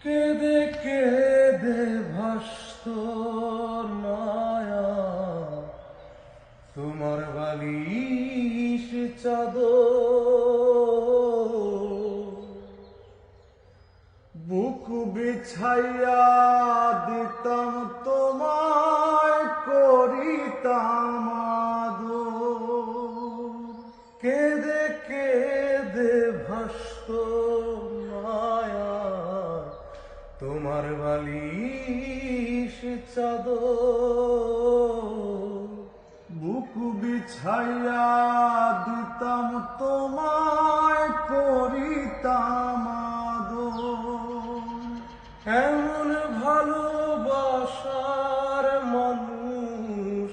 কেঁদে কেঁদে ভাসত মায়া তোমার বালিশ চাদর বুক বিছাইয়া দিতাম তোমায়, করিতাম। কেঁদে কেঁদে ভাসত তোমার বালিশ চাদর, বুক বিছাইয়া দিতাম তোমায়, করিতাম এমন ভালোবাসার মানুষ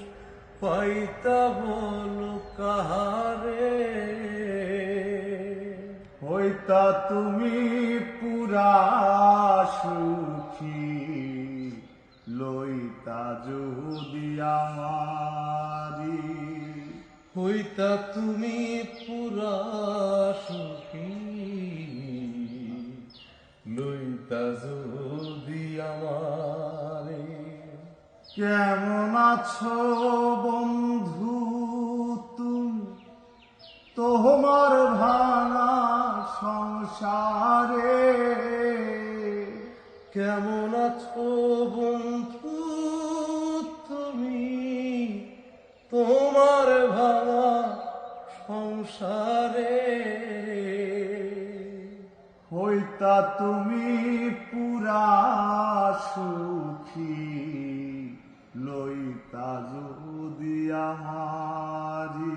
পাইতা বল কাহারে? হইতা তুমি পুরা সুখী লইতা যদি আমারি। হইতা তুমি পুরা সুখী লইতা যদি আমারে। কেমন আছো বন্ধু? কেমন আছো বন্ধু তুমি? তোমার ভাঙা সংসারে। হইতা তুমি পুরা সুখী, লইতা যদি আমারি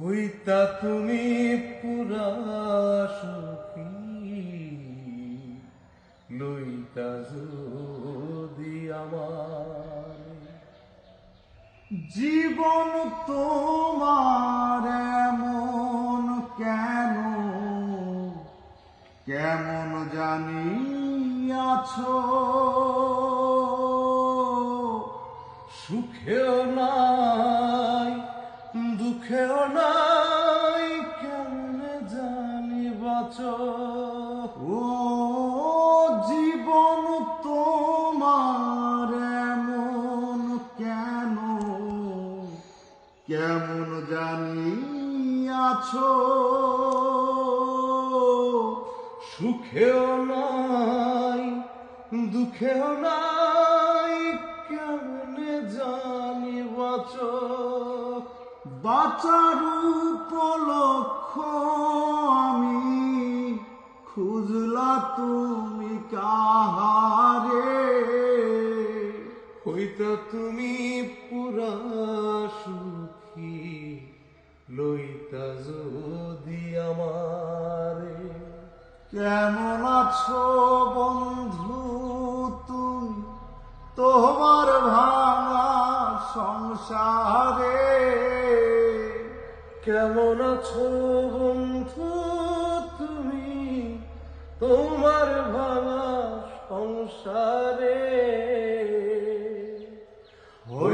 হইতা তুমি পুরা সুখী। যদি আমারি জীবন তোমার এমন কেন? কেমন জানি আছো? সুখেও নাই দুঃখেও নাই কেমন জানি আছো? সুখেও নাই, দুঃখেও নাই, কেমনে জানি বাঁচো? বাঁচার উপলক্ষ আমি, খুঁজলা তুমি কাহারে? হইতা তুমি পুরা লইতা যদি আমারে কেমন আছো বন্ধু তুমি? তোমার ভাঙা সংসারে কেমন আছো বন্ধু তুমি? তোমার ভাঙা সংসারে